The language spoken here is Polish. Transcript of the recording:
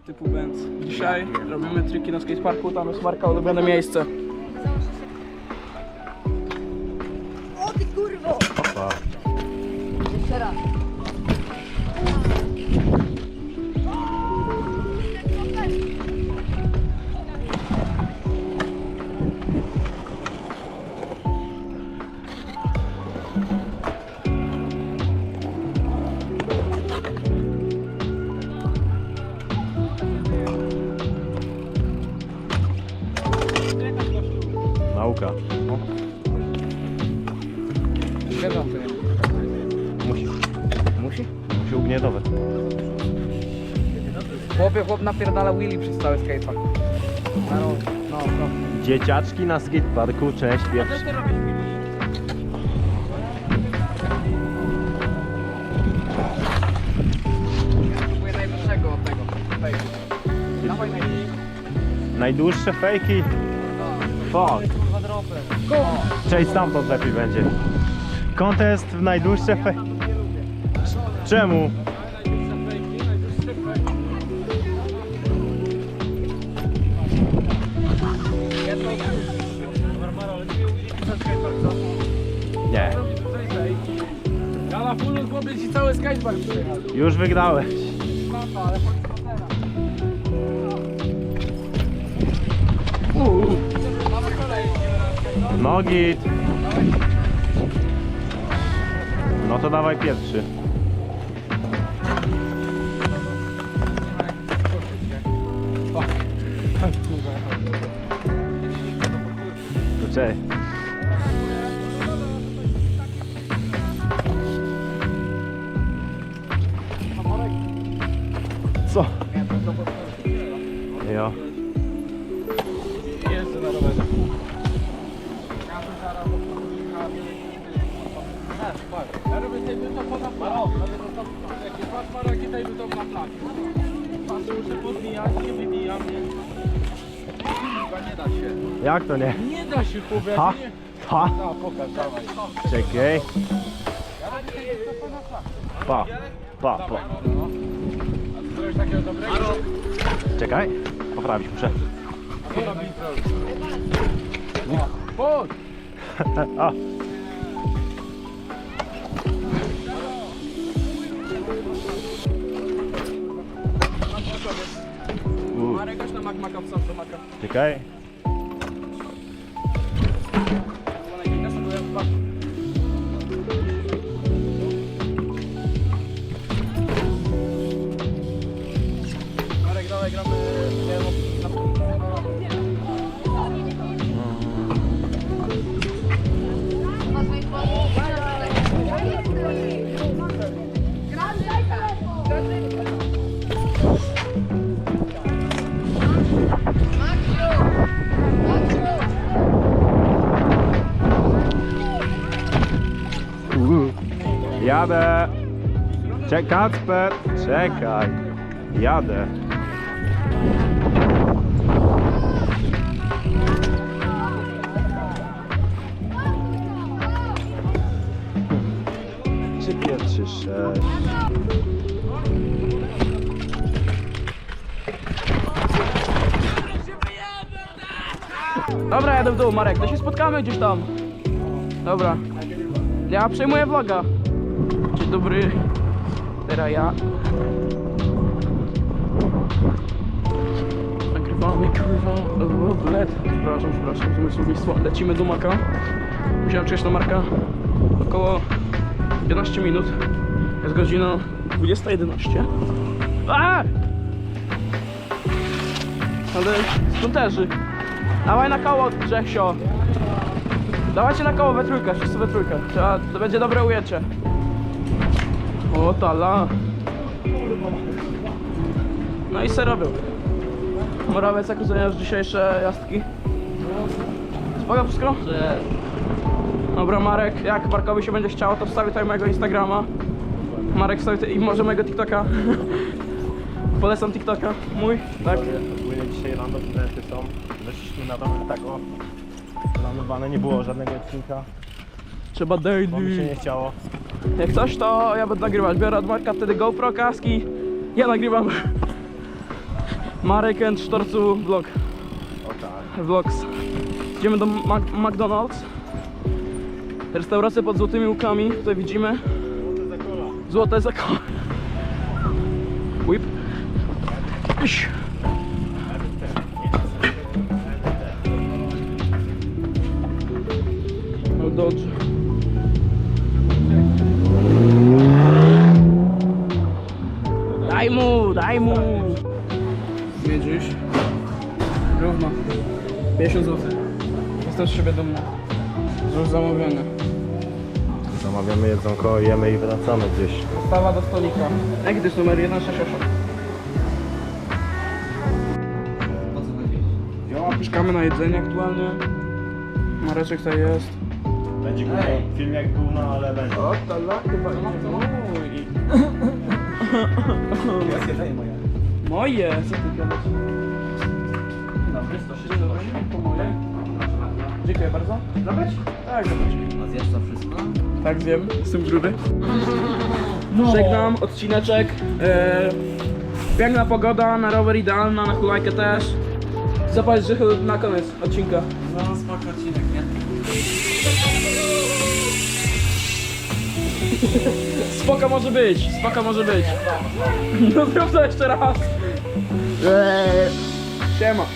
typu bęc. Dzisiaj robimy triki na skateparku, tam jest Marka ulubione miejsce. Zgadzam się. Musi. Musi? Musi ugnietować. Chłopie, chłop napierdala Willy przez cały skatepark. Na. No, no. Dzieciaczki na skateparku, cześć pierwszy. co ty robisz Willy? Próbuję najwyższego od tego. fejku. Dawaj najwyższy. Najdłuższe fejki. Fuck. Kurwa dropę. Cześć, stamtąd lepiej będzie. Kontest w najdłuższe fejki. Czemu? Nie. Ja na fullu cały skatepark. Już wygrałeś. Nogi. No to dawaj pierwszy. To cześć. Co? Jo. Tej wytop na placu. Patrz, muszę podbijać, nie wybijam, nie. Chyba nie da się. Jak to nie? Nie da się, chłopie. Ha? nie. Ha? No, pokaż, dawaj. Czekaj. Pa. Pa, pa. No. A coś takiego dobrego? Czekaj. Poprawić muszę. Chodź! A. Okay. Jadę. Czekaj, Kacper. Czekaj. Jadę. Trzy pierwszy sześć. Dobra, jadę w dół, Marek, to się spotkamy gdzieś tam. Dobra. Ja przejmuję vloga. Dzień dobry. Teraz ja. Nagrywamy, kurwa. O, Led. Przepraszam, przepraszam, zmysłownictwo. Lecimy do Maka. Musiałem przyjść do Marka około 15 minut. Jest godzina 20.11. A! Ale stunterzy. Dawaj na koło, Grzesio. Dawajcie na koło we trójkę, wszyscy we trójkę. To będzie dobre ujęcie. O, tala. No i se robił. Morawiec, jak oceniasz dzisiejsze jazdki? Spoko wszystko? Dobra, Marek, jak Markowi się będzie chciało, to wstawi tutaj mojego Instagrama. Marek wstawi i może mojego TikToka. Polecam TikToka. Mój, tak? Ogólnie dzisiaj random eventy są. Weszliśmy na dom tak o. Planowane nie było żadnego odcinka, Trzeba bo mi się daily. nie chciało. Jak coś, to ja będę nagrywać. Biorę od Marka wtedy GoPro, kaski. Ja nagrywam. Marek and Sztorcu vlog. O tak. Vlogs. Idziemy do Mac McDonald's. Restauracja pod złotymi łukami. Tutaj widzimy. Złote za kola. Złote zakony. Whip. Iś. No dobrze. Równo. 50 zł. Jestem z siebie dumny. Już zamówione. Zamawiamy jedzonko, jemy i wracamy gdzieś. Stawa do stolika. Jest numer 168? Czekamy na jedzenie aktualnie. Mareczek tutaj jest. Będzie gówno. Film jak gówno, ale będzie. O, tala, chyba idzie. Moje, co ty gadasz? Dobry, 168, to moje. Dziękuję bardzo. Zabrać? Tak, zabrać. A zjesz to wszystko? Tak wiem, jestem gruby. Żegnam odcineczek. E, piękna pogoda, na rower idealna, na hulajkę też. Zapal grzychy na koniec odcinka. No spoko odcinek, nie? Spoko może być, spoko może być. No zrób to jeszcze raz. Eee, Siema.